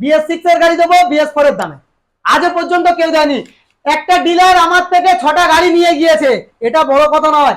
BS six এর গাড়ি দেবো বিএস ফোর এর দামে। আজও পর্যন্ত কেউ দেয়নি। একটা ডিলার আমার থেকে ছটা গাড়ি নিয়ে গিয়েছে। এটা বড় কথা নয়।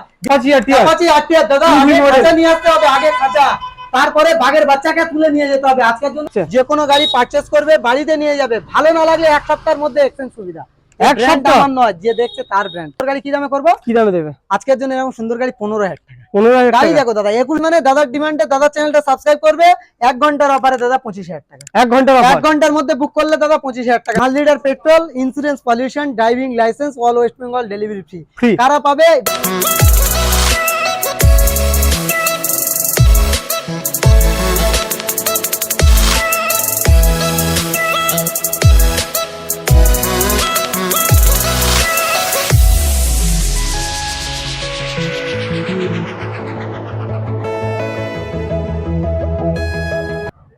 দাদা আগে নিয়ে আসতে হবে আগে খাঁচা। তারপরে বাঘের বাচ্চাকে তুলে নিয়ে যেতে হবে। আজকের জন্য আচ্ছা। যে কোনো গাড়ি পারচেস করবে বাড়িতে নিয়ে যাবে। ভালো না লাগলে এক সপ্তাহের মধ্যে এক্সচেঞ্জ সুবিধা। এক সপ্তাহ? নয় যে দেখছে তার ব্র্যান্ড গাড়ি কি দামে করব? কি দামে দেবে? আজকের জন্য এরকম সুন্দর গাড়ি পনেরো হাজার টাকা। পনেরো হাজার গাড়ি দেখো দাদা একুশ মানে দাদার ডিমান্ডে দাদা চ্যানেলটা সাবস্ক্রাইব করবে এক ঘণ্টার অফারে দাদা পঁচিশ হাজার টাকা। এক ঘণ্টার এক ঘণ্টার মধ্যে বুক করলে দাদা পঁচিশ হাজার টাকা। পাঁচ litre petrol insurance pollution driving licence all West Bengal delivery free free কারা পাবে?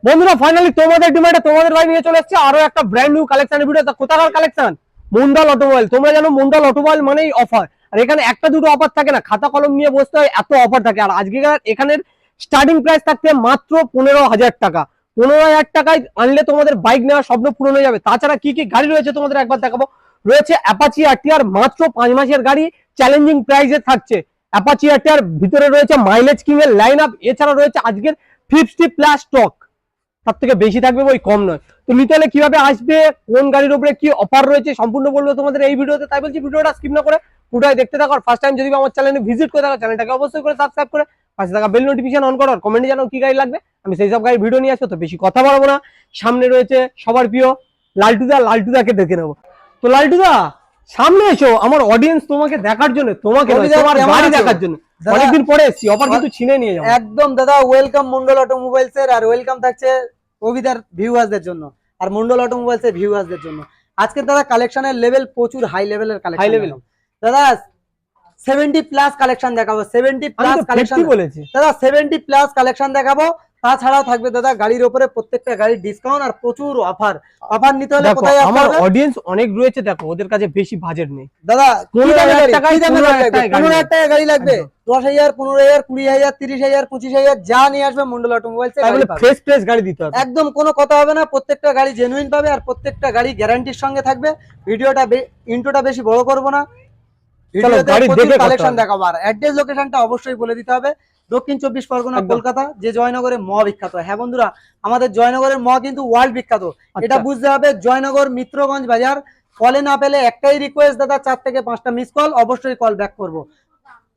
বন্ধুরা ফাইনালি তোমাদের ডিমান্ডে তোমাদের ভাই নিয়ে চলে এসেছে আরও একটা ব্র্যান্ড নিউ কালেকশন ভিডিও কোথাকার কালেকশন মন্ডল অটোমোবাইল তোমরা জানো মন্ডল অটোমোবাইল মানেই অফার আর এখানে একটা দুটো অফার থাকে না, খাতা কলম নিয়ে বসতে হয়, এত অফার থাকে। আর আজকে এখানের স্টার্টিং প্রাইস থাকছে মাত্র পনেরো হাজার টাকা। পনেরো হাজার টাকায় আনলে তোমাদের বাইক নেওয়ার স্বপ্ন পূরণ হয়ে যাবে। তাছাড়া কি কি গাড়ি রয়েছে তোমাদের একবার দেখাবো। রয়েছে অ্যাপাচি আরটিআর মাত্র পাঁচ মাসের গাড়ি। চ্যালেঞ্জিং প্রাইসে থাকছে। অ্যাপাচি আরটিআর ভিতরে রয়েছে মাইলেজ কিং এর লাইন আপ এছাড়া রয়েছে আজকের ফিফটি প্লাস স্টক তার থেকে বেশি থাকবে ওই কম নয়। তো নিতে হলে কীভাবে আসবে? কোন গাড়ির উপরে কি অফার রয়েছে? সম্পূর্ণ বলব তোমাদের এই ভিডিওতে। তাই বলছি ভিডিওটা স্কিপ না করে পুরোটাই দেখতে থাকো। ফার্স্ট টাইম যদি আমার চ্যানেলে ভিজিট করে থাকো চ্যানেলটাকে অবশ্যই করে সাবস্ক্রাইব করে পাশে থাকা বেল নোটিফিকেশন অন করো। আর কমেন্টে জানাও কি গাড়ি লাগবে। আমি সেই সব গাড়ি ভিডিও নিয়ে আসব তো বেশি কথা বলব না। সামনে রয়েছে সবার প্রিয় লালটুদা। লালটুদাকে দেখে নেব। তো লালটুদা সামনে এসো। আমার অডিয়েন্স তোমাকে দেখার জন্য তোমাকে নয়, তোমার গাড়ি দেখার জন্য। অনেকদিন পরে এসছি অফার কিন্তু ছিনে নিয়ে যাব। একদম দাদা ওয়েলকাম মন্ডল অটোমোবাইলস এর আর ওয়েলকাম থাকছে কবিতার ভিউয়ার্সদের জন্য। আর মন্ডল অটোমোবাইলস এর ভিউয়ার্সদের জন্য। আজকে দাদা কালেকশনের লেভেল প্রচুর হাই লেভেলের কালেকশন লেভেল level? দাদা সেভেন্টি প্লাস কালেকশন দেখাবো সেভেন্টি আমি প্লাস কালেকশন 50 বলেছি। দাদা সেভেন্টি প্লাস কালেকশন দেখাবো। তাছাড়াও থাকবে দাদা গাড়ির উপরে প্রত্যেকটা গাড়ির ডিসকাউন্ট আর প্রচুর অফার অফার নিতে হলে কোথায় আমার অডিয়েন্স অনেক রয়েছে দেখো ওদের কাছে বেশি বাজেট নেই। দাদা কি পনেরো দামে হাজার গাড়ি? টাকায় কি দামে পনেরো গাড়ি হাজার লাগবে? টাকায় পনেরো টাকা গাড়ি লাগবে। দশ হাজার পনেরো হাজার কুড়ি হাজার তিরিশ হাজার পঁচিশ হাজার যা নিয়ে আসবে মন্ডল বলে ফ্রেশ ফ্রেশ গাড়ি দিতে হবে। একদম কোনো কথা হবে না প্রত্যেকটা গাড়ি জেনুইন পাবে আর প্রত্যেকটা গাড়ি গ্যারান্টির সঙ্গে থাকবে। ভিডিওটা ইন্ট্রোটা বেশি বড় করব না। দেখে কালেকশন। দেখাবো। আর অ্যাড্রেস লোকেশনটা অবশ্যই বলে দিতে হবে। দক্ষিণ চব্বিশ পরগনা কলকাতা যে জয়নগরের ম বিখ্যাত হ্যাঁ বন্ধুরা আমাদের জয়নগরের ম কিন্তু ওয়ার্ল্ড বিখ্যাত। এটা আচ্ছা। বুঝতে হবে জয়নগর মিত্রগঞ্জ বাজার। কলে না পেলে একটাই রিকোয়েস্ট দাদা চার থেকে পাঁচটা মিস কল অবশ্যই কল ব্যাক করব।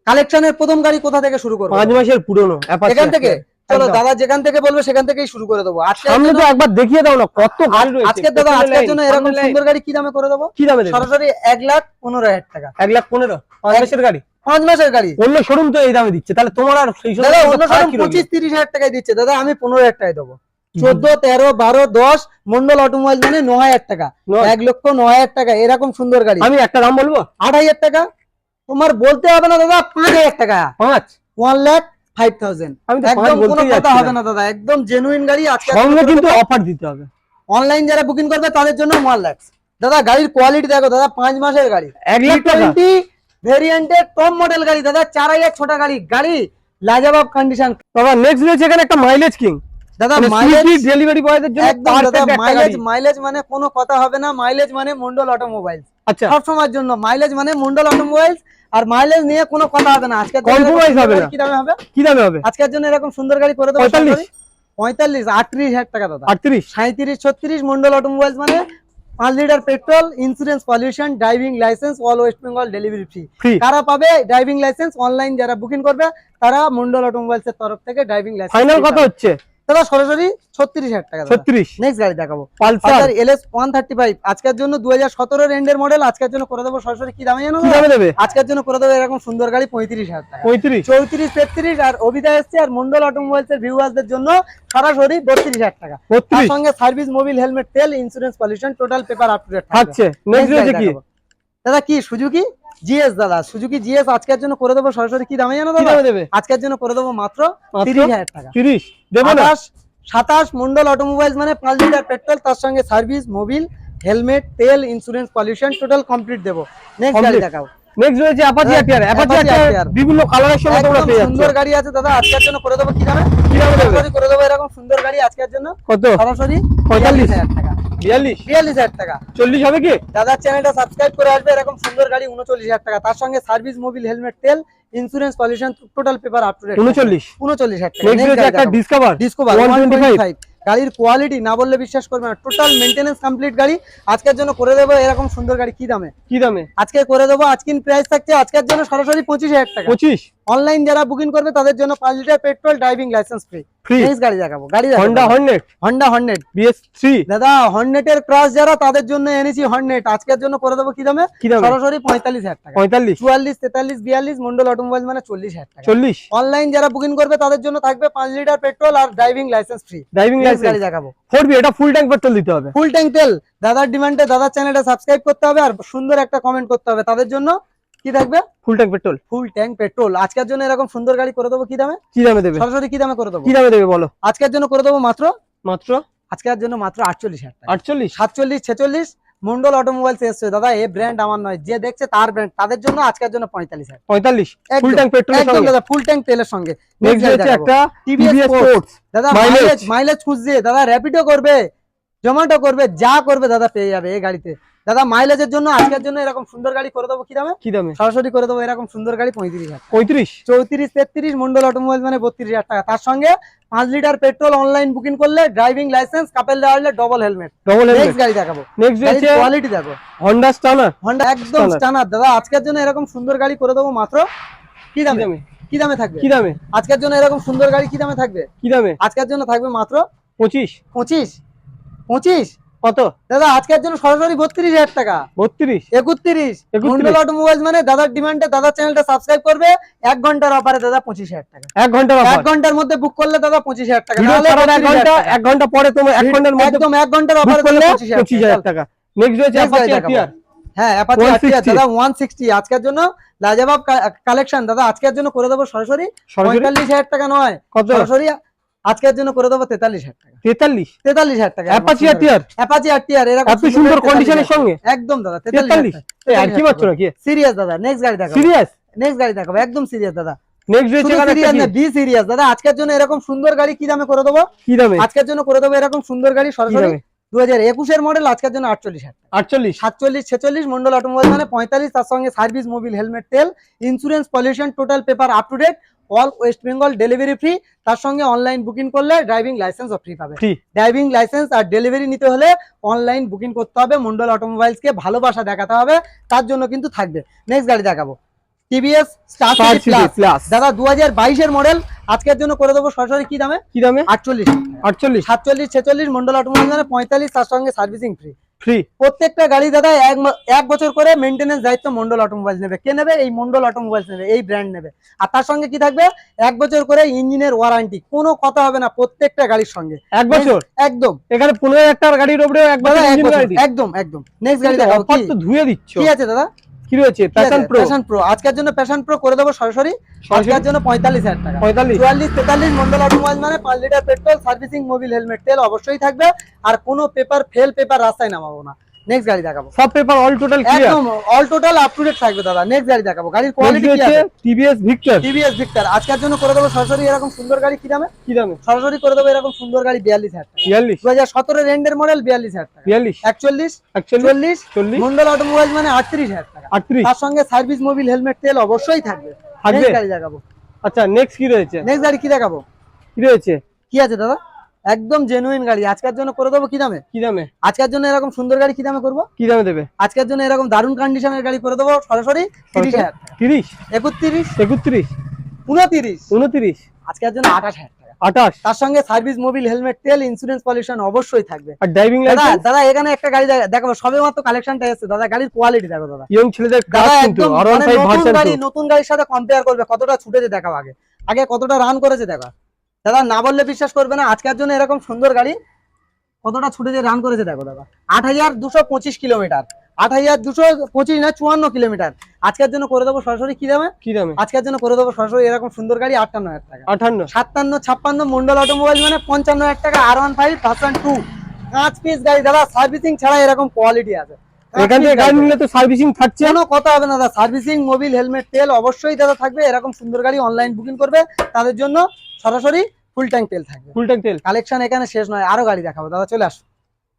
কালেকশনের প্রথম গাড়ি কোথা থেকে শুরু করব? পাঁচ মাসের পুরনো এখান থেকে? চলো দাদা যেখান থেকে বলবে সেখান থেকেই শুরু করে দেবো। আজকে সামনে তো একবার দেখিয়ে দাও না কত গাড়ি রয়েছে। আজকে দাদা আজকের জন্য এরকম সুন্দর গাড়ি কি দামে করে দেবো? কি দামে সরাসরি এক লাখ পনেরো হাজার টাকা। এক লাখ পনেরো পাঁচ মাসের গাড়ি। পাঁচ মাসের গাড়ি। অন্য শোরুম তো এই দামে দিচ্ছে। তাহলে তোমার আর সেই দাদা অন্য শোরুম পঁচিশ তিরিশ হাজার টাকায় দিচ্ছে। দাদা আমি পনেরো হাজার টাকায় দেবো। চোদ্দ তেরো বারো দশ মন্ডল অটোমোবাইল মানে ন হাজার টাকা। এক লক্ষ ন হাজার টাকা। এরকম সুন্দর গাড়ি। আমি একটা দাম বলব? আট হাজার টাকা? তোমার বলতে হবে না দাদা পাঁচ হাজার টাকা। পাঁচ? One lakh five thousand. আমি একদম কোনো কথা হবে না। না দাদা একদম জেনুইন গাড়ি আজকে কিন্তু অফার দিতে হবে। অনলাইন যারা বুকিং করবে তাদের জন্য ওয়ান লাখ দাদা গাড়ির কোয়ালিটি দেখো দাদা পাঁচ মাসের গাড়ি। এক লাখ টোয়েন্টি ভেরিয়েন্টের টপ মডেল গাড়ি দাদা চার হাজার ছোট গাড়ি গাড়ি লাজাবাব কন্ডিশন বাবা নেক্সট রয়েছে এখানে একটা মাইলেজ কিং দাদা মাইলেজ ডেলিভারি বয়দের জন্য একদম দাদা মাইলেজ মাইলেজ মানে কোনো কথা হবে না মাইলেজ মানে মন্ডল আচ্ছা। সব সময়ের জন্য মাইলেজ মানে মন্ডল আর মাইলেজ নিয়ে কোনো কথা হবে না। আজকে Compromise হবে না। কি দামে হবে? কি দামে হবে? আজকের জন্য এরকম সুন্দর গাড়ি করে দেবো। পঁয়তাল্লিশ। আটত্রিশ হাজার টাকা দাদা। আটত্রিশ। সাঁত্রিশ ছত্রিশ মন্ডল অটোমোবাইলস মানে পাঁচ litre petrol insurance pollution driving licence all West Bengal delivery free free কারা পাবে ড্রাইভিং লাইসেন্স অনলাইন যারা বুকিং করবে তারা মন্ডল অটোমোবাইলস এর তরফ থেকে ড্রাইভিং লাইসেন্স ফাইনাল কত হচ্ছে দাদা সরাসরি ছত্রিশ হাজার টাকা ছত্রিশ। নেক্সট গাড়ি দেখাবো। Pulsar. LS one thirty five. আজকের জন্য দু হাজার সতেরো রেন্ডের মডেল আজকের জন্য করে দেবো সরাসরি। কি দামে জানো দেবে? আজকের জন্য করে দেবো এরকম সুন্দর গাড়ি পঁয়ত্রিশ হাজার টাকা। পঁয়ত্রিশ। চৌত্রিশ তেত্রিশ আর অভিদা এসছে আর মন্ডল অটোমোবাইলস এর ভিউয়ার্সদের জন্য সরাসরি বত্রিশ হাজার টাকা। তার সঙ্গে সার্ভিস মোবিল হেলমেট তেল insurance pollution total paper up to date থাকছে। দাদা কি সুজুকি জিএস দাদা সুজুকি জিএস আজকের জন্য করে দেবো সরাসরি কি দামে জানো দাদা? দেবে? আজকের জন্য করে দেবো মাত্র? তিরিশ হাজার টাকা। তিরিশ। দেবো না? সাতাশ মন্ডল অটোমোবাইলস মানে পাঁচ লিটার পেট্রোল তার সঙ্গে সার্ভিস মোবিল হেলমেট তেল ইন্স্যুরেন্স পলিউশন টোটাল কমপ্লিট দেবো। নেক্সট গাড়ি দেখাও। নেক্সট রয়েছে অ্যাপাচি অ্যাপাচি Apache বিভিন্ন কালারের সঙ্গে তোমরা পেয়ে যাচ্ছ। সুন্দর গাড়ি আছে দাদা আজকের জন্য করে দেবো কি দামে? কি দামে করে দেবো এরকম সুন্দর গাড়ি আজকের জন্য। কত? সরাসরি পঁয়তাল্লিশ? হাজার টাকা। বিয়াল্লিশ? বিয়াল্লিশ হাজার টাকা। চল্লিশ হবে কি? দাদার চ্যানেলটা সাবস্ক্রাইব করে আসবে এরকম সুন্দর গাড়ি উনচল্লিশ হাজার টাকা। তার সঙ্গে সার্ভিস মোবিল হেলমেট তেল insurance pollution total paper up to date উনচল্লিশ। উনচল্লিশ হাজার টাকা। ডিসকভার ডিসকভার গাড়ির কোয়ালিটি না বললে বিশ্বাস করবে না। টোটাল মেনটেনেন্স কমপ্লিট গাড়ি। আজকের জন্য করে দেবো এরকম সুন্দর গাড়ি। কি দামে? কি দামে? আজকে করে দেবো আজকিন প্রাইস থাকছে আজকের জন্য সরাসরি পঁচিশ হাজার টাকা। পঁচিশ? অনলাইন যারা বুকিং করবে তাদের জন্য পাঁচ litre petrol driving licence free গাড়ি দেখাবো গাড়ি Honda Hornet Honda Hornet BS three দাদা হর্নেটের ক্রাশ যারা তাদের জন্য এনেছি হর্নেট আজকের জন্য করে দেবো কি দামে? সরাসরি পঁয়তাল্লিশ হাজার টাকা। পঁয়তাল্লিশ? চুয়াল্লিশ তেতাল্লিশ বিয়াল্লিশ মন্ডল অটোমোবাইল মানে চল্লিশ হাজার টাকা। চল্লিশ? অনলাইন যারা বুকিং করবে তাদের জন্য থাকবে পাঁচ লিটার পেট্রোল আর ড্রাইভিং লাইসেন্স ফ্রি ড্রাইভিং গাড়ি লাইসেন্স দেখাবো। ফোর বি এটা ফুল ট্যাঙ্ক পেট্রোল দিতে হবে। ফুল ট্যাঙ্ক তেল। দাদার ডিমান্ডে দাদার চ্যানেলটা সাবস্ক্রাইব করতে হবে আর সুন্দর একটা কমেন্ট করতে হবে। তাদের জন্য কি থাকবে? Full tank petrol full tank petrol আজকের জন্য এরকম সুন্দর গাড়ি করে দেবো কি দামে? কি দামে দেবে? সরাসরি কি দামে করে দেবো? কি দামে দেবে বলো? আজকের জন্য করে দেবো মাত্র? মাত্র? আজকের জন্য মাত্র আটচল্লিশ হাজার আটচল্লিশ? সাতচল্লিশ ছেচল্লিশ মন্ডল অটোমোবাইলস এসছে দাদা এই ব্র্যান্ড আমার নয়। যে দেখছে তার ব্র্যান্ড তাদের জন্য আজকের জন্য পঁয়তাল্লিশ হাজার। পঁয়তাল্লিশ? ফুল ট্যাঙ্ক পেট্রোলের একদম দাদা ফুল ট্যাঙ্ক তেলের সঙ্গে। একটা টিভিএস দাদা মাইলেজ মাইলেজ খুঁজছে। দাদা র্যাপিডো করবে জোম্যাটো করবে যা করবে দাদা পেয়ে যাবে এই গাড়িতে। দাদা মাইলেজের জন্য আজকের জন্য এরকম সুন্দর গাড়ি করে দেবো কি দামে? কি দামে? সরাসরি করে দেবো এরকম সুন্দর গাড়ি পঁয়ত্রিশ হাজার। পঁয়ত্রিশ? চৌত্রিশ তেত্রিশ মন্ডল অটোমোবাইল মানে বত্রিশ হাজার টাকা। তার সঙ্গে পাঁচ লিটার পেট্রোল অনলাইন বুকিং করলে ড্রাইভিং লাইসেন্স কাপেল দেওয়া ডবল হেলমেট ডবল নেক্সট গাড়ি দেখাবো। নেক্সট কোয়ালিটি দেখো। হন্ডা স্টানার হন্ডা একদম। স্টানার দাদা আজকের জন্য এরকম সুন্দর গাড়ি করে দেবো মাত্র কি দামে? কি দামে থাকবে? কি দামে? আজকের জন্য এরকম সুন্দর গাড়ি কি দামে থাকবে? কি দামে? আজকের জন্য থাকবে মাত্র পঁচিশ। পঁচিশ? পঁচিশ? কত? দাদা আজকের জন্য সরাসরি বত্রিশ হাজার টাকা। বত্রিশ? একত্রিশ। 31 মন্ডল অটোমোবাইল মানে দাদার ডিমান্ডে দাদার চ্যানেলটা সাবস্ক্রাইব করবে এক ঘণ্টার অফারে দাদা পঁচিশ হাজার টাকা। এক ঘণ্টার এক ঘণ্টার মধ্যে বুক করলে দাদা পঁচিশ হাজার টাকা। এক 32,000 ঘণ্টা এক ঘণ্টা পরে তোমার এক ঘণ্টার মধ্যে একদম এক ঘণ্টার অফারে করলে পঁচিশ হাজার টাকা। নেক্সট রয়েছে হ্যাঁ অ্যাপাচি 160 আটিয়া দাদা ওয়ান সিক্সটি আজকের জন্য লাজবাব কালেকশন দাদা আজকের জন্য করে দেবো সরাসরি সরাসরি? পঁয়তাল্লিশ হাজার টাকা নয়। সরাসরি আজকের জন্য করে দেবো তেতাল্লিশ হাজার টাকা। তেতাল্লিশ? তেতাল্লিশ হাজার টাকা। অ্যাপাচি আটিয়ার অ্যাপাচি আটিয়ার এরকম এত সুন্দর কন্ডিশনের সঙ্গে? একদম দাদা তেতাল্লিশ আর কি নাকি সিরিয়াস দাদা নেক্সট গাড়ি দেখাবো। সিরিয়াস নেক্সট গাড়ি দেখাবো একদম সিরিয়াস দাদা। আজকের জন্য এরকম সুন্দর গাড়ি কি দামে করে দেবো? কি দামে? আজকের জন্য করে দেবো এরকম সুন্দর গাড়ি সরকারি সরাসরি দু হাজার একুশের মডেল আজকের জন্য আটচল্লিশ আটচল্লিশ? সাতচল্লিশ ছেচল্লিশ মন্ডল অটোমোবাইল মানে পঁয়তাল্লিশ তার সঙ্গে সার্ভিস মোবিল হেলমেট তেল insurance pollution total paper up to date all West Bengal delivery free তার সঙ্গে অনলাইন বুকিং করলে ড্রাইভিং লাইসেন্স ফ্রি পাবে। ড্রাইভিং লাইসেন্স আর ডেলিভারি নিতে হলে অনলাইন বুকিং করতে হবে মন্ডল অটোমোবাইলসকে ভালোবাসা দেখাতে হবে তার জন্য কিন্তু থাকবে। নেক্সট গাড়ি দেখাবো। TVS Star Star City City Plus দাদা দু হাজার বাইশের মডেল আজকের জন্য করে দেবো সরাসরি কি দামে? কি দামে? আটচল্লিশ। আটচল্লিশ। সাতচল্লিশ ছেচল্লিশ মন্ডল অটোমোবাইল মানে পঁয়তাল্লিশ তার সঙ্গে সার্ভিসিং ফ্রি ফ্রি প্রত্যেকটা গাড়ি দাদা এক এক বছর করে মেনটেনেন্স দায়িত্ব মন্ডল অটোমোবাইল নেবে। কে নেবে? এই মন্ডল অটোমোবাইলস নেবে এই ব্র্যান্ড নেবে। আর তার সঙ্গে কি থাকবে? এক বছর করে ইঞ্জিনের ওয়ারেন্টি কোনো কথা হবে না প্রত্যেকটা গাড়ির সঙ্গে। এক বছর? একদম। এখানে পনেরো হাজার টাকার গাড়ির উপরে। একদম একদম। নেক্সট গাড়ি ধুয়ে দিচ্ছ। কি আছে দাদা? কি রয়েছে? প্যাশন প্রো প্যাশন প্রো আজকের জন্য প্যাশন প্রো করে দেবো সরাসরি। আজকের জন্য পঁয়তাল্লিশ হাজার টাকা। পঁয়তাল্লিশ? চুয়াল্লিশ তেতাল্লিশ মন্ডল অটোমোবাইল মানে পাঁচ litre petrol servicing mobil helmet তেল অবশ্যই থাকবে। আর কোনো পেপার ফেল পেপার রাস্তায় নামাবো না। নেক্সট গাড়ি দেখাবো। সব পেপার অল টোটাল ক্লিয়ার একদম all total up to date থাকবে দাদা। নেক্সট গাড়ি দেখাবো। গাড়ির কোয়ালিটি কি আছে? টিভিএস ভিক্টর টিভিএস ভিক্টর আজকের জন্য করে দেবো সরাসরি এরকম সুন্দর গাড়ি কি দামে? কি দামে? সরাসরি করে দেবো এরকম সুন্দর গাড়ি বিয়াল্লিশ হাজার টাকা। বিয়াল্লিশ। দু হাজার সতেরো রেন্ডের মডেল বিয়াল্লিশ হাজার টাকা। বিয়াল্লিশ। একচল্লিশ একচল্লিশ চল্লিশ চল্লিশ। মন্ডল অটোমোবাইল মানে আটত্রিশ হাজার টাকা। আটত্রিশ। তার সঙ্গে সার্ভিস মোবিল হেলমেট তেল অবশ্যই থাকবে। থাকবে? নেক্সট গাড়ি দেখাবো। আচ্ছা নেক্সট কি রয়েছে? নেক্সট গাড়ি কি দেখাবো? কি রয়েছে? কি আছে দাদা? একদম জেনুইন গাড়ি। আজকের জন্য করে দেবো কি দামে? কি দামে? আজকের জন্য এরকম সুন্দর গাড়ি কি দামে করব? কি দামে দেবে? আজকের জন্য এরকম দারুণ কন্ডিশনের গাড়ি করে দেবো সরাসরি তিরিশ হাজার তিরিশ? একত্রিশ? একত্রিশ? উনতিরিশ? উনত্রিশ? আজকের জন্য আঠাশ হাজার আঠাশ? তার সঙ্গে সার্ভিস মোবিল হেলমেট তেল ইন্স্যুরেন্স পলিউশন অবশ্যই থাকবে। আর ড্রাইভিং দাদা লাইসেন্স দাদা এখানে একটা গাড়ি দেখাবো সবে মাত্র কালেকশনটা এসেছে। দাদা গাড়ির কোয়ালিটি দেখো দাদা। ইয়ং ছেলেদের দাদা একদম মানে নতুন গাড়ি নতুন গাড়ির সাথে কম্পেয়ার করবে কতটা ছুটেছে দেখাও আগে। আগে কতটা রান করেছে দেখো দাদা না বললে বিশ্বাস করবে না আজকের জন্য এরকম সুন্দর গাড়ি কতটা ছুটেছে রান করেছে দেখো দাদা। আট হাজার দুশো পঁচিশ কিলোমিটার আট হাজার দুশো পঁচিশ না চুয়ান্ন কিলোমিটার। আজকের জন্য করে দেবো সরাসরি কি দামে? কি দামে? আজকের জন্য করে দেবো সরাসরি এরকম সুন্দর গাড়ি আটান্ন হাজার টাকা। আঠান্ন সাতান্ন ছাপ্পান্ন মন্ডল অটোমোবাইল মানে পঞ্চান্ন হাজার টাকা আর ওয়ান ফাইভ ভার্সন টু পাঁচ পিস গাড়ি দাদা সার্ভিসিং ছাড়া এরকম কোয়ালিটি আছে। এখান থেকে গাড়ি নিলে তো সার্ভিসিং থাকছে। কোনো কথা হবে না দাদা সার্ভিসিং মোবিল হেলমেট তেল অবশ্যই দাদা থাকবে এরকম সুন্দর গাড়ি অনলাইন বুকিং করবে তাদের জন্য সরাসরি ফুল ট্যাঙ্ক তেল থাকবে। ফুল ট্যাঙ্ক তেল? কালেকশন এখানে শেষ নয় আরও গাড়ি দেখাবো। দাদা চলে আসো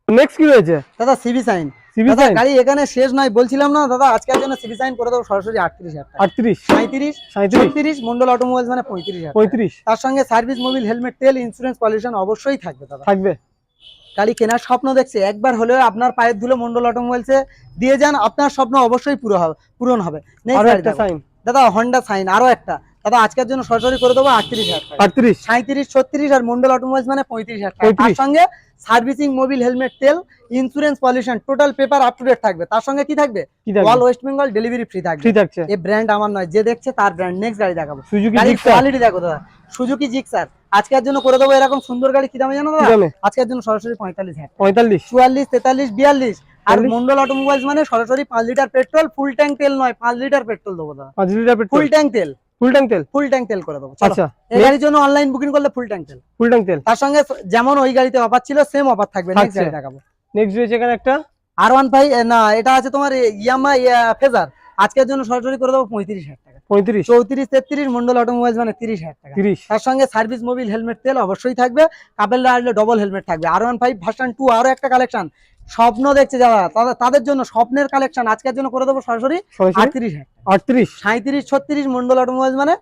নেক্সট কি রয়েছে? দাদা সিবি সাইন দাদা গাড়ি এখানে শেষ নয় বলছিলাম না দাদা আজকের জন্য সিবি সাইন করে দেবো সরাসরি আটত্রিশ হাজার টাকা। আটত্রিশ? সাঁত্রিশ সাঁত্রিশ ছত্রিশ? মন্ডল অটোমোবাইলস মানে পঁয়ত্রিশ। পঁয়ত্রিশ? তার সঙ্গে সার্ভিস মোবিল হেলমেট তেল ইন্স্যুরেন্স পলিউশন অবশ্যই থাকবে দাদা। থাকবে। গাড়ি কেনার স্বপ্ন দেখছে একবার হলেও আপনার পায়ের ধুলো মন্ডল অটোমোবাইলসে দিয়ে যান আপনার স্বপ্ন অবশ্যই পুরো হবে পূরণ হবে। দাদা হন্ডা সাইন আরও একটা। দাদা আজকের জন্য সরাসরি করে দেবো আটত্রিশ হাজার আটত্রিশ? সাঁত্রিশ ছত্রিশ আর মন্ডল অটোমোবাইলস মানে পঁয়ত্রিশ হাজার তার সঙ্গে সার্ভিসিং মোবিল হেলমেট তেল insurance pollution total paper up to date থাকবে। তার সঙ্গে কি থাকবে? All West Bengal delivery free থাকবে। এই ব্র্যান্ড আমার নয় যে দেখছে তার ব্র্যান্ড নেক্সট গাড়ি দেখাবো। গাড়ির কোয়ালিটি দেখো দাদা। সুজুকি জিক্সার আজকের জন্য করে দেবো এরকম সুন্দর গাড়ি কি দামে জানো দাদা? আজকের জন্য সরাসরি পঁয়তাল্লিশ হাজার পঁয়তাল্লিশ। চুয়াল্লিশ তেতাল্লিশ বিয়াল্লিশ। আর মন্ডল অটোমোবাইলস মানে সরাসরি পাঁচ লিটার পেট্রোল ফুল ট্যাঙ্ক তেল নয় পাঁচ লিটার পেট্রোল দেবো দাদা। পাঁচ লিটার ফুল ট্যাঙ্ক তেল। ফুল ট্যাঙ্ক তেল? ফুল ট্যাঙ্ক তেল করে দেবো আচ্ছা। এই গাড়ির জন্য অনলাইন বুকিং করলে ফুল ট্যাঙ্ক তেল। ফুল ট্যাঙ্ক তেল? তার সঙ্গে যেমন ওই গাড়িতে অফার ছিল সেম অফার থাকবে। নেক্সট গাড়ি দেখাবো। নেক্সট রয়েছে এখানে একটা? আর ওয়ান ফাইভ না এটা আছে তোমার ইয়ামা ফেজার আজকের জন্য সরাসরি করে দেবো পঁয়ত্রিশ হাজার টাকা। পঁয়ত্রিশ? চৌত্রিশ তেত্রিশ মন্ডল মানে তিরিশ হাজার টাকা। তার সঙ্গে সার্ভিস মোবিল হেলমেট তেল অবশ্যই থাকবে। কাপেল আসলে ডবল হেলমেট থাকবে। আর ওয়ান ফাইভ ভার্সন টু আরও একটা কালেকশন স্বপ্ন দেখছে যারা তাদের- জন্য স্বপ্নের কালেকশন আজকের জন্য করে দেবো সরাসরি আটত্রিশ আটত্রিশ? সাঁত্রিশ ছত্রিশ মন্ডল অটোমোবাইলস মানে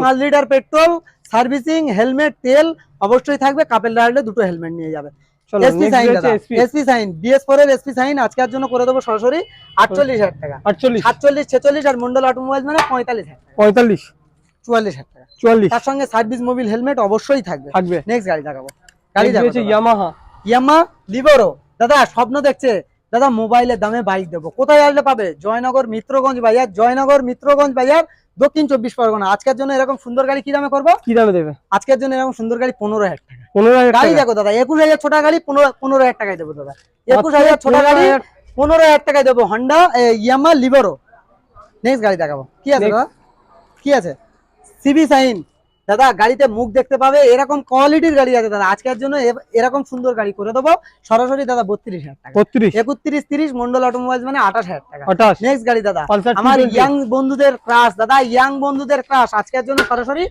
পাঁচ লিটার পেট্রোল সার্ভিসিং হেলমেট তেল অবশ্যই থাকবে। কাপেল রাইডে দুটো হেলমেট নিয়ে যাবে। SP Shine SP Shine BS four এর এসপি সাইন আজকের জন্য করে দেবো সরাসরি আটচল্লিশ হাজার টাকা। আটচল্লিশ। সাতচল্লিশ ছেচল্লিশ আর মন্ডল অটোমোবাইল মানে পঁয়তাল্লিশ হাজার টাকা। পঁয়তাল্লিশ। চুয়াল্লিশ হাজার টাকা। চুয়াল্লিশ। তার সঙ্গে সার্ভিস মোবিল হেলমেট অবশ্যই থাকবে। থাকবে। নেক্সট গাড়ি দেখাবো। গাড়ি দেখাবো ইয়ামাহা ইয়ামা লিবরো। দাদা স্বপ্ন দেখছে। দাদা মোবাইলের দামে বাইক দেবো। কোথায় আসলে পাবে? জয়নগর মিত্রগঞ্জ বাজার জয়নগর মিত্রগঞ্জ বাজার দক্ষিণ চব্বিশ পরগনা। আজকের জন্য এরকম সুন্দর গাড়ি কি দামে করব? কি দামে দেবে? আজকের জন্য এরকম সুন্দর গাড়ি পনেরো হাজার টাকা। পনেরো হাজার গাড়ি দেখো দাদা একুশ হাজার ছোটা গাড়ি পনেরো পনেরো হাজার টাকায় দেবো দাদা। একুশ হাজার ছোটা গাড়ি পনেরো হাজার টাকায় দেবো। হন্ডা ইয়ামা লিবোরো। নেক্সট গাড়ি দেখাবো। কি আছে দাদা? কি আছে? CB Shine. দাদা গাড়িতে মুখ দেখতে পাবে এরকম কোয়ালিটির গাড়ি আছে দাদা। আজকের জন্য এরকম সুন্দর গাড়ি করে দেবো। সরাসরি দাদা বত্রিশ হাজার টাকা। বত্রিশ? একত্রিশ তিরিশ মন্ডল অটোমোবাইল মানে আঠাশ হাজার টাকা। নেক্সট গাড়ি দাদা। আমার ইয়াং বন্ধুদের ক্রাশ দাদা ইয়াং বন্ধুদের ক্রাশ আজকের জন্য সরাসরি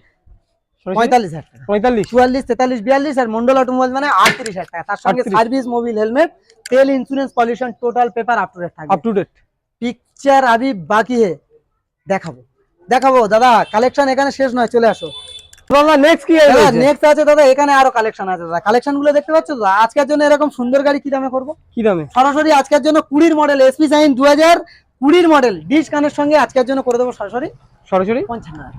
পঁয়তাল্লিশ হাজার টাকা। পঁয়তাল্লিশ? চুয়াল্লিশ তেতাল্লিশ বিয়াল্লিশ আর মন্ডল অটোমোবাইল মানে আটত্রিশ হাজার টাকা। তার সঙ্গে সার্ভিস মোবিল হেলমেট তেল insurance pollution total paper up to date up to date picture আবি বাকি হে দেখাবো। দেখাবো দাদা কালেকশন এখানে শেষ নয় চলে আসো। দাদা নেক্সট কি দাদা নেক্সট আছে দাদা এখানে আরও কালেকশন আছে দাদা। কালেকশনগুলো দেখতে পাচ্ছ দাদা আজকের জন্য এরকম সুন্দর গাড়ি কি দামে করব? কি দামে? সরাসরি আজকের জন্য কুড়ির মডেল এসপি সাইন দু হাজার কুড়ির মডেল কানের সঙ্গে আজকের জন্য করে দেবো সরাসরি। সরাসরি? পঞ্চান্ন হাজার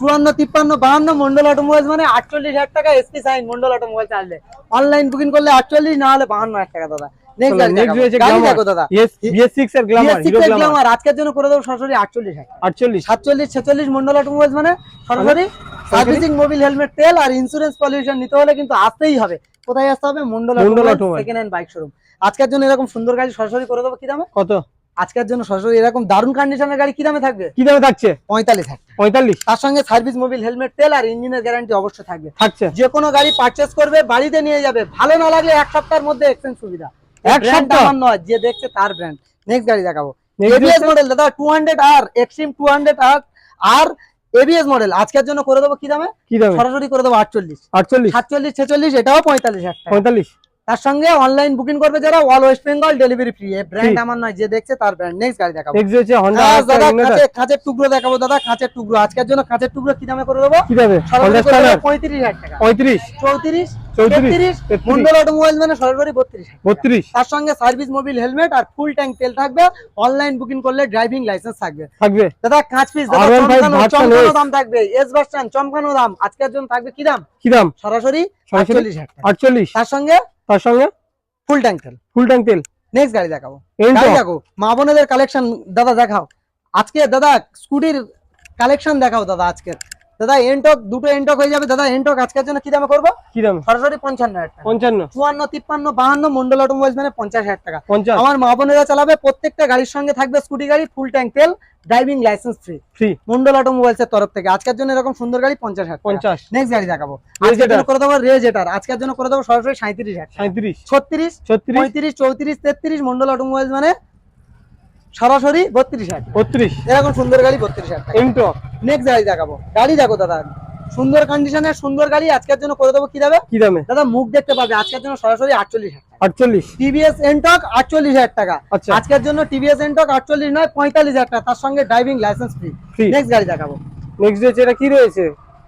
চুয়ান্ন তিপ্পান্ন বাহান্ন মন্ডল অটোমোবাইল মানে আটচল্লিশ হাজার টাকা এসপি সাইন মন্ডল অটোমোবাইল চাললে অনলাইন বুকিং করলে আটচল্লিশ না হলে বাহান্ন হাজার টাকা দাদা। আজকের জন্য করে দেবো সরাসরি আটচল্লিশ হাজার আটচল্লিশ। সাতচল্লিশ ছেচল্লিশ মন্ডল অটোমোবাইল মানে সরাসরি সার্ভিসিং মোবিল হেলমেট তেল আর ইন্স্যুরেন্স পলিউশন নিতে হলে কিন্তু আসতেই হবে। কোথায় আসতে হবে? Mondal Mondal second hand bike showroom আজকের জন্য এরকম সুন্দর গাড়ি সরাসরি করে দেবো কি দামে? কত? আজকের জন্য সরাসরি এরকম দারুণ কন্ডিশনের গাড়ি কি দামে থাকবে? কি দামে থাকছে? পঁয়তাল্লিশ টাকা। পঁয়তাল্লিশ? তার সঙ্গে সার্ভিস মোবিল হেলমেট তেল আর ইঞ্জিনের গ্যারান্টি অবশ্যই থাকবে। থাকছে। যে কোনো গাড়ি পারচেস করবে বাড়িতে নিয়ে যাবে। ভালো না লাগলে এক সপ্তাহের মধ্যে এক্সচেঞ্জ সুবিধা। এক সপ্তাহ? নয় যে দেখছে তার ব্র্যান্ড নেক্সট গাড়ি দেখাবো। এবিএস মডেল দাদা two hundred R Xtreme two hundred R R ABS model আজকের জন্য করে দেবো কি দামে? কি দামে? সরাসরি করে দেবো আটচল্লিশ। আটচল্লিশ। সাতচল্লিশ ছেচল্লিশ এটাও পঁয়তাল্লিশ হাজার পঁয়তাল্লিশ। তার সঙ্গে অনলাইন বুকিং করবে যারা all West Bengal delivery free brand আমার নয় যে দেখছে তার ব্র্যান্ড নেক্সট গাড়ি দেখাবো। নেক্সট রয়েছে হন্ডা কাঁচ দাদা কাঁচের কাঁচের টুকরো দেখাবো দাদা কাঁচের টুকরো। আজকের জন্য কাঁচের টুকরো কি দামে করে দেবো? কি দামে? পঁয়ত্রিশ হাজার টাকা। পঁয়ত্রিশ। চৌত্রিশ চৌত্রিশ, তেত্রিশ তেত্রিশ। মন্ডল অটোমোবাইল মানে সরাসরি বত্রিশ বত্রিশ। তার সঙ্গে সার্ভিস মোবিল হেলমেট আর ফুল ট্যাঙ্ক তেল থাকবে। অনলাইন বুকিং করলে ড্রাইভিং লাইসেন্স থাকবে। থাকবে। দাদা কাঁচ পিস দাদা চমকানো। দাম থাকবে। এস ভার্সন চমকানো দাম। আজকের জন্য থাকবে কি দাম? কি দাম? সরাসরি আটচল্লিশ তার সঙ্গে? তার সঙ্গে? ফুল ট্যাঙ্ক তেল। ফুল ট্যাঙ্ক তেল। নেক্সট গাড়ি দেখাবো। গাড়ি দেখো মা বোনেদের কালেকশন দাদা দেখাও। আজকে দাদা স্কুটির কালেকশন দেখাও দাদা আজকে দাদা এনটক দুটো এনটক হয়ে যাবে। দাদা এনটক আজকের জন্য কি দামে করব? কি দাম? সরাসরি পঞ্চান্ন হাজার টাকা। পঞ্চান্ন। চুয়ান্ন তিপ্পান্ন বাহান্ন মন্ডল অটোমোবাইলস মানে পঞ্চাশ হাজার টাকা। পঞ্চাশ। আমার মা বোনেরা চালাবে প্রত্যেকটা গাড়ির সঙ্গে থাকবে স্কুটি গাড়ি ফুল ট্যাঙ্ক তেল driving licence free free Mondal automobiles এর তরফ থেকে। আজকের জন্য এরকম সুন্দর গাড়ি পঞ্চাশ হাজার পঞ্চাশ। নেক্সট গাড়ি দেখাবো। আজকের জন্য করে দেবো রেজেটার আজকের জন্য করে দেবো সরাসরি সাঁত্রিশ হাজার সাঁত্রিশ ছত্রিশ ছত্রিশ। পঁয়ত্রিশ চৌত্রিশ তেত্রিশ মন্ডল অটোমোবাইলস মানে সরাসরি বত্রিশ হাজার বত্রিশ। এরকম সুন্দর গাড়ি বত্রিশ হাজার নেক্সট গাড়ি দেখাবো। গাড়ি দেখো দাদা। সুন্দর কন্ডিশনের সুন্দর গাড়ি আজকের জন্য করে দেবো কি দেবে কি দামে? দাদা মুখ দেখতে পাবে আজকের জন্য সরাসরি আটচল্লিশ হাজার আটচল্লিশ। টিভিএস এনটক আটচল্লিশ হাজার টাকা। আচ্ছা। আজকের জন্য টিভিএস এনটক আটচল্লিশ নয় পঁয়তাল্লিশ হাজার টাকা। তার সঙ্গে ড্রাইভিং লাইসেন্স ফ্রি নেক্সট গাড়ি দেখাবো। নেক্সট ডে এটা কি রয়েছে?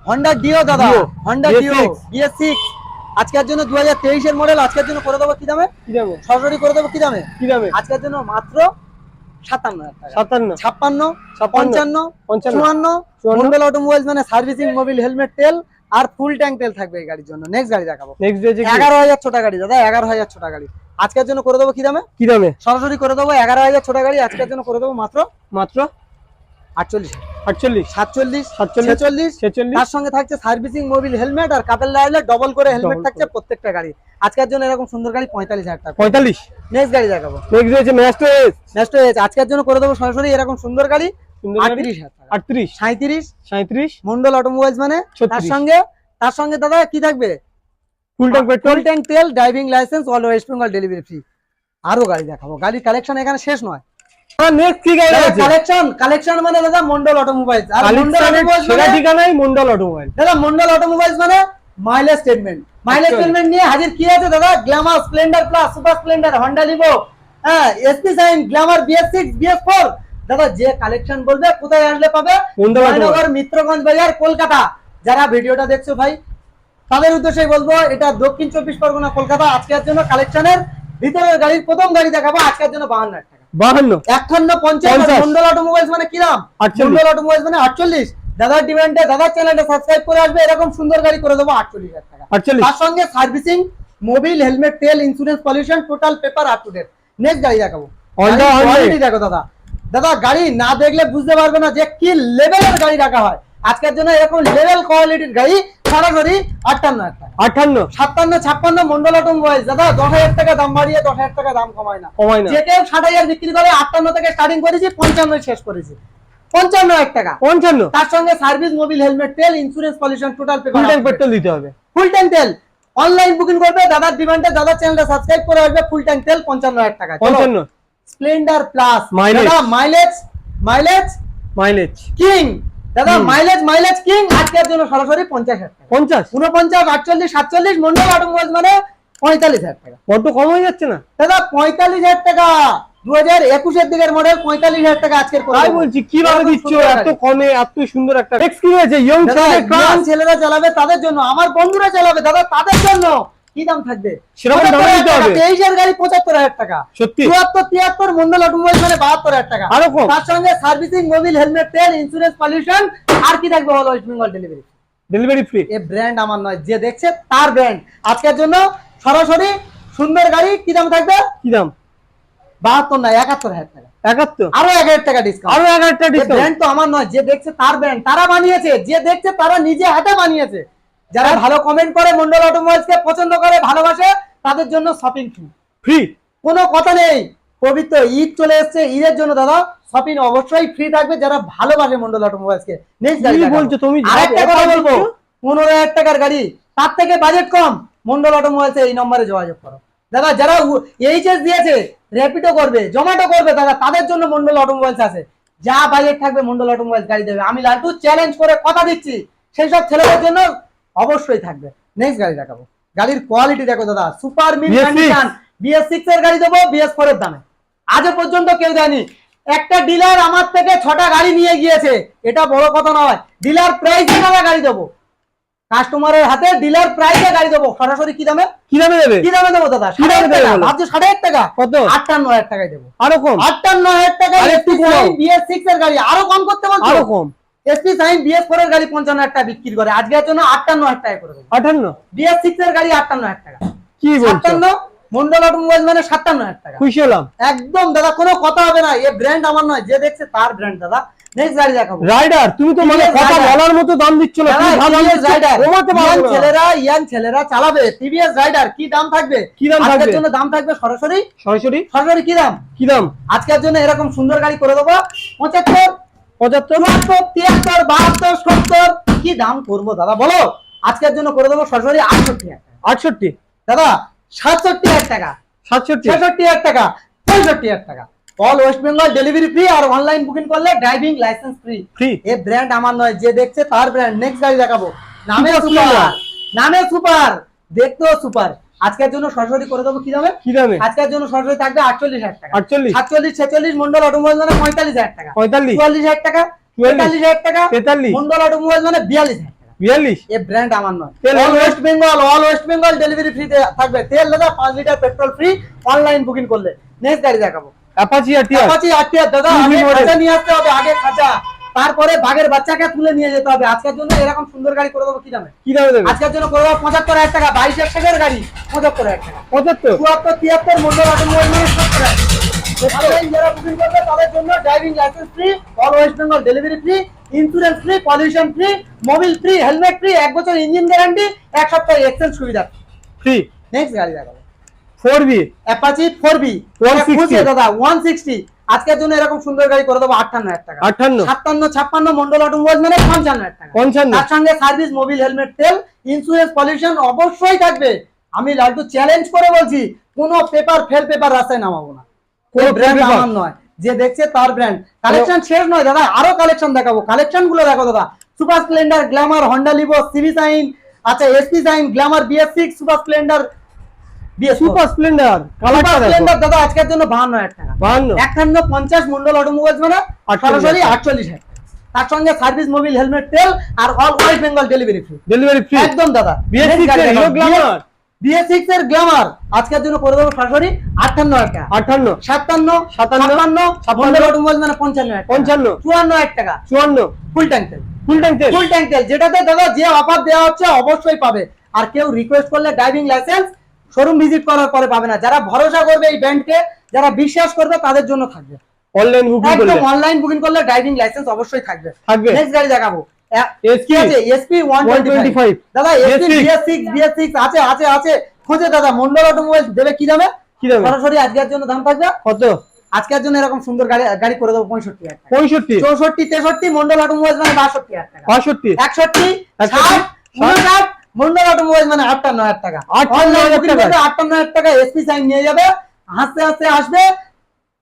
হন্ডা ডিও দাদা। হন্ডা ডিও বিএস সিক্স আজকের জন্য দু হাজার তেইশের মডেল আজকের জন্য করে দেবো কি দামে? কি দামে? সরাসরি করে দেবো কি দামে? কি দামে? আজকের জন্য মাত্র সাতান্ন সাতান্ন। ছাপ্পান্ন ছাপ্পান্ন। পঞ্চান্ন চুয়ান্ন চুয়ান্ন। মন্ডল অটোমোবাইলস মানে সার্ভিসিং মোবিল হেলমেট তেল আর ফুল ট্যাঙ্ক তেল থাকবে এই গাড়ির জন্য। নেক্সট গাড়ি দেখাবো। নেক্সট এগারো হাজার ছোটা গাড়ি দাদা এগারো হাজার ছোটা গাড়ি। আজকের জন্য করে দেবো কি দামে? কি দামে? সরাসরি করে দেবো এগারো হাজার ছোটা গাড়ি আজকের জন্য করে দেবো মাত্র মাত্র আটচল্লিশ। আটচল্লিশ। সাতচল্লিশ সাতচল্লিশ ছেচল্লিশ ছেচল্লিশ। তার সঙ্গে থাকছে সার্ভিসিং মোবিল হেলমেট আর কাপেল লাইলে ডবল করে হেলমেট থাকছে প্রত্যেকটা গাড়ি আজকের জন্য এরকম সুন্দর গাড়ি পঁয়তাল্লিশ হাজার টাকা। পঁয়তাল্লিশ। নেক্সট গাড়ি দেখাবো। নেক্সট রয়েছে ম্যাস্টো এস নেক্সট আজকের জন্য করে দেবো সরাসরি এরকম সুন্দর গাড়ি। আটত্রিশ হাজার আটত্রিশ। সাঁত্রিশ সাঁত্রিশ মন্ডল অটোমোবাইলস মানে? তার সঙ্গে তার সঙ্গে দাদা কি থাকবে? ফুল ট্যাঙ্ক পেট্রোল ট্যাঙ্ক তেল driving licence all West Bengal delivery free আরও গাড়ি দেখাবো। গাড়ির কালেকশন এখানে শেষ নয়। নেক্সট কি গাড়ি আছে? কালেকশন কালেকশন মানে দাদা মন্ডল অটোমোবাইলস আর মন্ডল অটোমোবাইলস সেরা মানে ঠিকানাই মন্ডল অটোমোবাইল দাদা মন্ডল অটোমোবাইলস মানে মাইলেজ স্টেটমেন্ট মাইলেজ স্টেটমেন্ট নিয়ে হাজির কি আছে দাদা? Glamour Splendor Plus Super Splendor Honda Livo হ্যাঁ SP Shine Glamour BS six BS four দাদা যে কালেকশন বলবে কোথায় আসলে পাবে? মিত্রগঞ্জ বাজার কলকাতা। যারা ভিডিওটা দেখছ ভাই তাদের উদ্দেশ্যে বলব এটা দক্ষিণ চব্বিশ পরগনা কলকাতা। আজকের জন্য কালেকশনের ভিতরের গাড়ির প্রথম গাড়ি দেখাবো আজকের জন্য বাহান্ন টাকা। বাহান্ন। একান্ন পঞ্চাশ পঞ্চাশ। মন্ডল অটোমোবাইলস মানে কিরাম মন্ডল অটোমোবাইলস মানে আটচল্লিশ। দাদার ডিমান্ডে দাদার চ্যানেলটা সাবস্ক্রাইব করে আসবে এরকম সুন্দর গাড়ি করে দেবো আটচল্লিশ হাজার টাকা। তার সঙ্গে সার্ভিসিং মোবিল হেলমেট তেল insurance pollution total paper up to date next গাড়ি দেখাবো। দেখো দাদা। দাদা গাড়ি না দেখলে বুঝতে পারবে না যে কি লেভেলের গাড়ি রাখা হয়। আজকের জন্য এরকম লেভেল কোয়ালিটির গাড়ি সরাসরি আটান্ন আটান্ন? সাতান্ন ছাপ্পান্ন মন্ডল অটোমোবাইল দাদা দশ হাজার টাকা দাম বাড়িয়ে দশ হাজার টাকা দাম কমায় না। কমায় না। যে ষাট হাজার বিক্রি করে আটান্ন থেকে স্টার্টিং করেছি পঞ্চান্ন শেষ করেছি। পঞ্চান্ন হাজার টাকা। পঞ্চান্ন? তার সঙ্গে সার্ভিস মোবিল হেলমেট তেল insurance pollution total full tank petrol দিতে হবে। ফুল ট্যাঙ্ক তেল। অনলাইন বুকিং করবে দাদার ডিমান্ডে দাদার চ্যানেলটা সাবস্ক্রাইব করে আসবে ফুল ট্যাঙ্ক তেল পঞ্চান্ন হাজার টাকা। পঞ্চান্ন? Splendor Plus. Mileage mileage mileage king দাদা মাইলেজ মাইলেজ কিং আজকের জন্য সরাসরি পঞ্চাশ হাজার পঞ্চাশ? উনপঞ্চাশ আটচল্লিশ সাতচল্লিশ মন্ডল অটোমোবাইল মানে পঁয়তাল্লিশ হাজার টাকা। কত কম হয়ে যাচ্ছে না? দাদা পঁয়তাল্লিশ হাজার টাকা। দু হাজার একুশের দিকের মডেল পঁয়তাল্লিশ হাজার টাকা আজকের তাই বলছি কীভাবে এরকম দিচ্ছ এত কমে এত সুন্দর একটা ছেলেরা চালাবে তাদের জন্য আমার বন্ধুরা চালাবে দাদা তাদের জন্য। কি দাম থাকবে? সেরকম দামে দিতে হবে। তেইশের গাড়ি পঁচাত্তর হাজার টাকা। সত্যি। চুয়াত্তর তিয়াত্তর মন্ডল অটোমোবাইল মানে বাহাত্তর হাজার টাকা। আরও কম। তার সঙ্গে সার্ভিসিং মোবিল হেলমেট তেল ইন্স্যুরেন্স পলিউশন আর কি থাকবে West Bengal delivery delivery free এ ব্র্যান্ড আমার নয় যে দেখছে তার ব্র্যান্ড আজকের জন্য সরাসরি সুন্দর গাড়ি কি দাম থাকবে? কি দাম? বাহাত্তর না একাত্তর হাজার টাকা। একাত্তর। আরও এক হাজার টাকা ডিসকাউন্ট আরও এক হাজার ডিসকাউন্ট ব্র্যান্ড তো আমার নয় যে দেখছে তার ব্র্যান্ড তারা বানিয়েছে যে দেখছে তারা নিজে হাতে বানিয়েছে। যারা ভালো কমেন্ট করে মন্ডল অটোমোবাইলস কে পছন্দ করে ভালোবাসে তাদের জন্য শপিং ফ্রি ফ্রি কোনো কথা নেই। পবিত্র ঈদ চলে এসেছে ঈদের জন্য দাদা শপিং অবশ্যই ফ্রি থাকবে যারা ভালোবাসে মন্ডল অটোমোবাইলস কে নেক্সট গাড়ি বলছো তুমি? আরেকটা কথা বলব? পনেরো হাজার টাকার গাড়ি তার থেকে বাজেট কম। মন্ডল অটোমোবাইলস এই নম্বরে যোগাযোগ করো। দাদা যারা এইচএস দিয়েছে র্যাপিডো করবে জোম্যাটো করবে দাদা তাদের জন্য মন্ডল অটোমোবাইলস আছে। যা বাজেট থাকবে মন্ডল অটোমোবাইলস গাড়ি দেবে। আমি লালটু চ্যালেঞ্জ করে কথা দিচ্ছি। সেই সব ছেলেদের জন্য অবশ্যই থাকবে। নেক্সট গাড়ি দেখাবো। গাড়ির কোয়ালিটি দেখো দাদা super mint condition BS six এর গাড়ি দেবো বিএস ফোর এর দামে। আজও পর্যন্ত কেউ দেয়নি। একটা ডিলার আমার থেকে ছটা গাড়ি নিয়ে গিয়েছে। এটা বড় কথা নয়। ডিলার প্রাইসে আমরা গাড়ি দেবো। কাস্টমারের হাতে ডিলার প্রাইসে গাড়ি দেবো। সরাসরি কি দামে? কি দামে দেবে? কি দামে দেবো দাদা? দামে হাজার টাকা? ভাবছ হাজার টাকা? কত? আটান্ন হাজার টাকায় দেবো। আরও কম? আটান্ন হাজার টাকায় আর একটু কম। বিএস সিক্স এর গাড়ি। আরও কম করতে বলছো? আরও কম। এসপি সাইন বিএস ফোর এর গাড়ি পঞ্চান্ন হাজার টাকা বিক্রি করে। আজকের জন্য আটান্ন হাজার টাকা করে দেবো। আঠান্ন বিএস সিক্স এর গাড়ি আটান্ন হাজার টাকা। কি সাতান্ন মন্ডল অটোমোবাইল মানে সাতান্ন হাজার টাকা। খুশি হলাম। একদম দাদা কোনো কথা হবে না। এ ব্র্যান্ড আমার নয় যে দেখছে তার ব্র্যান্ড দাদা। রাইডার তুমি তো মানে কথা বলার মতো দাম দিচ্ছ না। ছেলেরা ইয়াং ছেলেরা চালাবে। টিভিএস রাইডার কি দাম থাকবে? কি দাম থাকবে? জন্য দাম থাকবে সরাসরি। সরাসরি? সরাসরি কি দাম? কি দাম? আজকের জন্য এরকম সুন্দর গাড়ি করে দেবো। পঁচাত্তর পঁচাত্তর। তিয়াত্তর বাহাত্তর সত্তর কি দাম করব দাদা? বলো আজকের জন্য করে দেবো সরাসরি আটষট্টি আটষট্টি? দাদা সাতষট্টি হাজার টাকা। সাতষট্টি? ছেষট্টি হাজার টাকা পঁয়ষট্টি হাজার টাকা। All West Bengal delivery free আর অনলাইন বুকিং করলে ড্রাইভিং লাইসেন্স ফ্রি ফ্রি এ ব্র্যান্ড আমার নয় যে দেখছে তার ব্র্যান্ড নেক্সট গাড়ি দেখাবো। নামে সুপার নামে সুপার দেখতেও সুপার আজকের জন্য সরাসরি করে দেবো কি দামে? কি দামে? আজকের জন্য সরাসরি থাকবে আটচল্লিশ হাজার টাকা। আটচল্লিশ? সাতচল্লিশ ছেচল্লিশ মন্ডল অটোমোবাইল মানে পঁয়তাল্লিশ হাজার টাকা। পঁয়তাল্লিশ? চুয়াল্লিশ হাজার টাকা চুয়াল্লিশ। তেতাল্লিশ হাজার টাকা তেতাল্লিশ? মন্ডল অটোমোবাইল মানে বিয়াল্লিশ হাজার বিয়াল্লিশ? এ ব্র্যান্ড আমার নয়। All West Bengal all West Bengal delivery free থাকবে। তেল দাদা পাঁচ litre petrol free online booking করলে। নেক্সট গাড়ি দেখাবো। অ্যাপাচি আর টিয়ার দাদা আগে খাঁচা নিয়ে আসতে হবে আগে খাঁচা। তারপরে বাঘের বাচ্চাকে তুলে নিয়ে যেতে হবে। আজকের জন্য এরকম সুন্দর গাড়ি করে দেবো কি দামে? কি দামে দেবে? আজকের জন্য করে দেবো পঁচাত্তর হাজার টাকা বাইশ একশোর গাড়ি পঁচাত্তর হাজার টাকা। পঁচাত্তর? চুয়াত্তর তিয়াত্তর সত্তর যারা বুকিং করবে তাদের জন্য driving licence free all West Bengal delivery free insurance free pollution free mobil free helmet free এক বছর ইঞ্জিন গ্যারান্টি এক সপ্তাহ এক্সচেঞ্জ সুবিধা ফ্রি নেক্সট গাড়ি দেখাবো। Four V Apache four V 160 দাদা ওয়ান সিক্সটি আজকের জন্য এরকম সুন্দর গাড়ি করে দেবো আটান্ন হাজার টাকা। আটান্ন? সাতান্ন ছাপ্পান্ন মন্ডল অটোমোবাইল মানে পঞ্চান্ন হাজার টাকা। পঞ্চান্ন? তার সঙ্গে সার্ভিস মোবিল হেলমেট তেল ইন্স্যুরেন্স পলিউশন অবশ্যই থাকবে। আমি লালটু চ্যালেঞ্জ করে বলছি কোনো পেপার ফেল পেপার রাস্তায় নামাবো না। কোনো কোনো ব্র্যান্ড আমার নয়। যে দেখছে তার ব্র্যান্ড কালেকশন শেষ নয় দাদা। আরও কালেকশন দেখাবো। কালেকশনগুলো দেখো দাদা। Super Splendor Glamour Honda Livo CB Shine আচ্ছা SP Shine Glamour BS six Super Splendor Super Splendor কালারটা স্প্লেন্ডার দাদা আজকের জন্য বাহান্ন হাজার টাকা। বাহান্ন। একান্ন পঞ্চাশ মন্ডল অটোমোবাইলস মানে সরাসরি তার সঙ্গে সার্ভিস মোবিল হেলমেট তেল আর all West Bengal delivery free. Delivery free. একদম দাদা। BS6 এর Hero Glamour? বিএস এর গ্ল্যামার আজকের জন্য করে দেবো সরাসরি টাকা। আটান্ন। সাতান্ন সাতান্ন, ছাপ্পান্ন ছাপ্পান্ন, মন্ডল অটোমোবাইল মানে টাকা। ফুল ট্যাঙ্ক তেল। ফুল ট্যাঙ্ক তেল। ফুল ট্যাঙ্ক তেল। যেটাতে দাদা যে অফার দেওয়া হচ্ছে অবশ্যই পাবে। আর কেউ রিকোয়েস্ট করলে ড্রাইভিং লাইসেন্স শোরুম ভিজিট করার পরে পাবে না। যারা ভরসা করবে এই ব্যান্ডকে যারা বিশ্বাস করবে তাদের জন্য থাকবে। অনলাইন বুকিং করলে? একদম অনলাইন বুকিং করলে ড্রাইভিং লাইসেন্স অবশ্যই থাকবে। থাকবে? নেক্সট গাড়ি দেখাবো। এ- SP কি আছে? এসপি 125 125 দাদা এসপি BS6 BS6 BS6 আছে আছে আছে। খোঁজে দাদা মন্ডল অটোমোবাইল দেবে কি দামে? কি দামে? সরাসরি আজকের জন্য দাম থাকবে। কত? আজকের জন্য এরকম সুন্দর গাড়ি গাড়ি করে দেবো পঁয়ষট্টি পঁয়ষট্টি? চৌষট্টি তেষট্টি মন্ডল অটোমোবাইল মানে বাষট্টি হাজার টাকা। বাষট্টি? একষট্টি একষট্টি, ষাট অটোমোবাইল মানে হাজার টাকা। হাজার টাকা। হাজার এসপি সাইন নিয়ে যাবে হাসতে হাসতে আসবে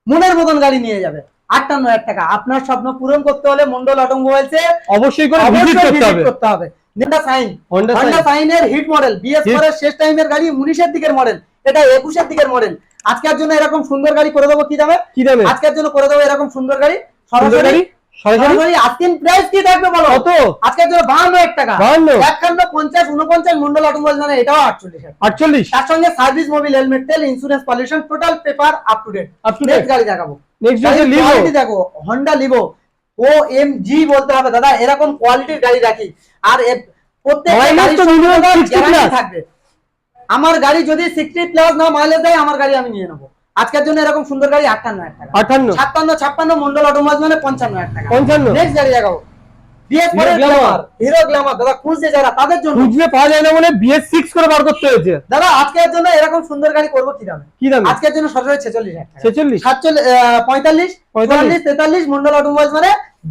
মনের মতন গাড়ি নিয়ে যাবে। আটান্ন হাজার টাকা। আপনার স্বপ্ন পূরণ করতে হলে মন্ডল অটোমোবাইলসে অবশ্যই করে ভিজিট অবশ্যই করতে হবে। করতে সাইন Honda সাইনের হিট মডেল বিএস Hit। শেষ টাইমের গাড়ি উনিশের দিকের মডেল এটা একুশের দিকের মডেল আজকের জন্য এরকম সুন্দর গাড়ি করে দেবো কি দামে? কি দামে? আজকের জন্য করে দেবো এরকম সুন্দর গাড়ি। সরাসরি আজকের প্রাইস কি থাকবে বলো? কত? আজকের জন্য টাকা। মন্ডল অটোমোবাইল মানে এটাও আটচল্লিশ হাজার আটচল্লিশ? তার সঙ্গে সার্ভিস মোবিল হেলমেট তেল insurance pollution total paper up to date to date। Next গাড়ি দেখাবো। নেক্সট লিভো দেখো Honda Livo O M G বলতে হবে দাদা এরকম কোয়ালিটির গাড়ি রাখি আর এ- প্রত্যেকটা Mileage গাড়ির তো সঙ্গে minimum দাদা 60 guarantee plus। থাকবে। আমার গাড়ি যদি প্লাস না মাইলেজ দেয় আমার গাড়ি আমি নিয়ে নেব। আজকের জন্য এরকম সুন্দর গাড়ি আটান্ন হাজার টাকা। আটান্ন? ছাপ্পান্ন ছাপ্পান্ন মন্ডল অটোমোবাইল মানে পঞ্চান্ন হাজার টাকা। পঞ্চান্ন? নেক্সট গাড়ি দেখাবো BS Hero Glamour। Glamour Hero Glamour দাদা খুঁজছে যারা তাদের জন্য। খুঁজলে পাওয়া যায় না বলে বিএস সিক্স করে বার করতে হয়েছে। দাদা আজকের জন্য এরকম সুন্দর গাড়ি করব কি দামে? কি দামে? আজকের জন্য সরাসরি ছেচল্লিশ হাজার ছেচল্লিশ? সাতচল্লিশ পঁয়তাল্লিশ পঁয়তাল্লিশ। তেতাল্লিশ মন্ডল অটোমোবাইল মানে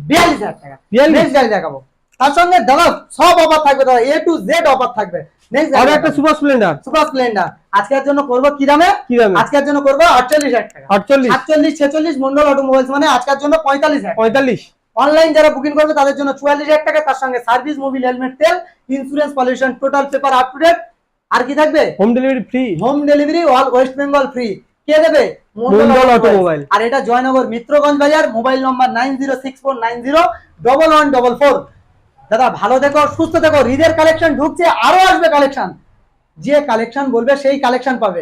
বিয়াল্লিশ হাজার টাকা। 42 নেক্সট গাড়ি দেখাবো। তার সঙ্গে দাদা সব অফার থাকবে দাদা এ টু জেড অফার থাকবে। নেক্সট আর একটা সুপার স্প্লেন্ডার সুপার কি আজকের জন্য মানে আজকের জন্য অনলাইন যারা বুকিং করবে তাদের জন্য তার সঙ্গে সার্ভিস হেলমেট তেল pollution total paper up to date আর কি থাকবে? Home delivery free home delivery West Bengal free কে আর এটা জয়নগর মিত্রগঞ্জ বাজার মোবাইল নম্বর 9064901144 দাদা ভালো দেখো সুস্থ দেখো হৃদের কালেকশন ঢুকছে আরও আসবে কালেকশন যে কালেকশন বলবে সেই কালেকশন পাবে।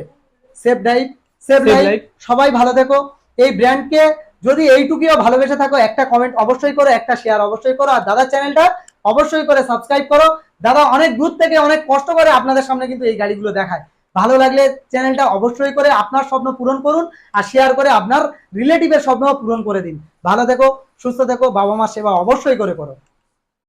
সেফ ড্রাইভ সেফ লাইফ সবাই ভালো দেখো এই ব্র্যান্ডকে যদি এইটুকুও ভালোবেসে থাকো একটা কমেন্ট অবশ্যই করো একটা শেয়ার অবশ্যই করো। আর দাদার চ্যানেলটা অবশ্যই করে সাবস্ক্রাইব করো। দাদা অনেক দূর থেকে অনেক কষ্ট করে আপনাদের সামনে কিন্তু এই গাড়িগুলো দেখায়। ভালো লাগলে চ্যানেলটা অবশ্যই করে আপনার স্বপ্ন পূরণ করুন আর শেয়ার করে আপনার রিলেটিভের স্বপ্ন পূরণ করে দিন। ভালো থেকো সুস্থ থেকো বাবা মার সেবা অবশ্যই করে করো।